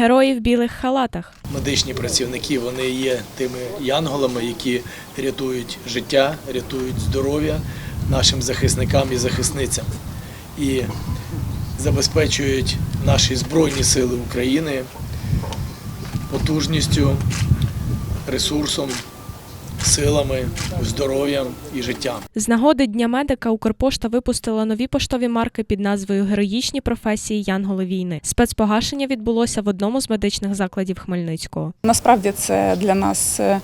герої в білих халатах. Медичні працівники вони є тими янголами, які рятують життя, рятують здоров'я нашим захисникам і захисницям і забезпечують наші Збройні Сили України потужністю, ресурсом, силами, здоров'ям і життям. З нагоди Дня медика Укрпошта випустила нові поштові марки під назвою Героїчні професії Янголи війни. Спецпогашення відбулося в одному з медичних закладів Хмельницького. Насправді це для нас е,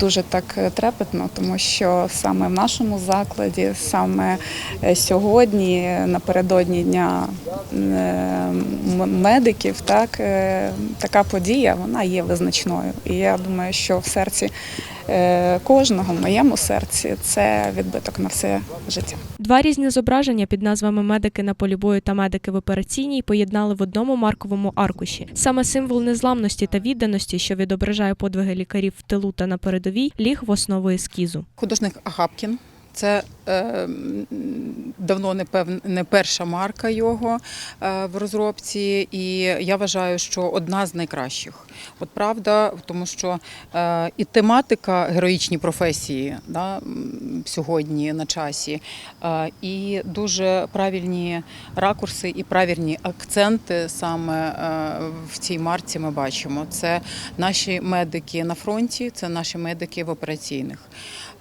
дуже так трепетно, тому що саме в нашому закладі, саме е, сьогодні, напередодні дня е, медиків, так така подія вона є визначною. І я думаю, що в серці кожного, в моєму серці, це відбиток на все життя. Два різні зображення під назвами Медики на полі бою та медики в операційній поєднали в одному марковому аркуші. Саме символ незламності та відданості, що відображає подвиги лікарів в тилу та на передовій, ліг в основу ескізу. Художник Агапкін. Це е, давно не пев, не перша марка його е, в розробці, і я вважаю, що одна з найкращих. От правда, тому що е, і тематика героїчні професії да, сьогодні на часі, е, і дуже правильні ракурси і правильні акценти саме е, в цій марці ми бачимо. Це наші медики на фронті, це наші медики в операційних.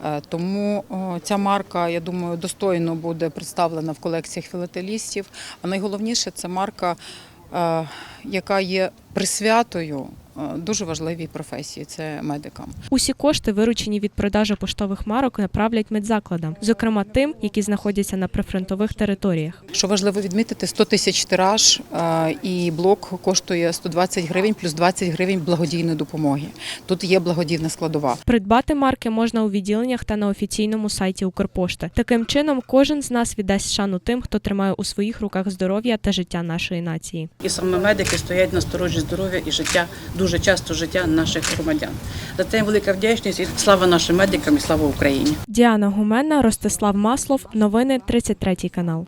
Е, Тому ця марка, я думаю, достойно буде представлена в колекціях філателістів. А найголовніше це марка, е, яка є присвятою дуже важливій професії це медикам. Усі кошти, виручені від продажу поштових марок, направлять медзакладам, зокрема тим, які знаходяться на прифронтових територіях. Що важливо відмітити, 100 тисяч тираж е, і блок коштує 120 гривень плюс 20 гривень благодійної допомоги. Тут є благодійна складова. Придбати марки можна у відділеннях та на офіційному сайті Укрпошти. Таким чином, кожен з нас віддасть шану тим, хто тримає у своїх руках здоров'я та життя нашої нації. І саме медики стоять на сторожі здоров'я і життя, дуже часто життя наших громадян. За це велика вдячність і слава нашим медикам і слава Україні. Діана Гумена, Ростислав Маслов. Новини 33 канал.